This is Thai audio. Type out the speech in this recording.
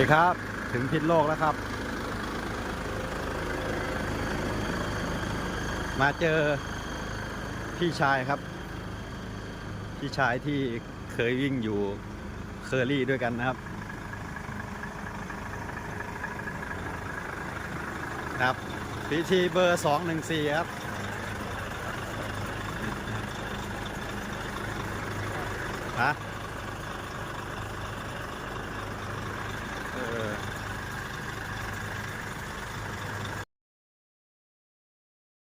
ดีครับ ถึงพิษโลกแล้วครับ มาเจอพี่ชายครับ พี่ชายที่เคยวิ่งอยู่เคอรี่ด้วยกันนะครับครับพีทีเบอร์สองหนึ่งสี่ครับฮะ 对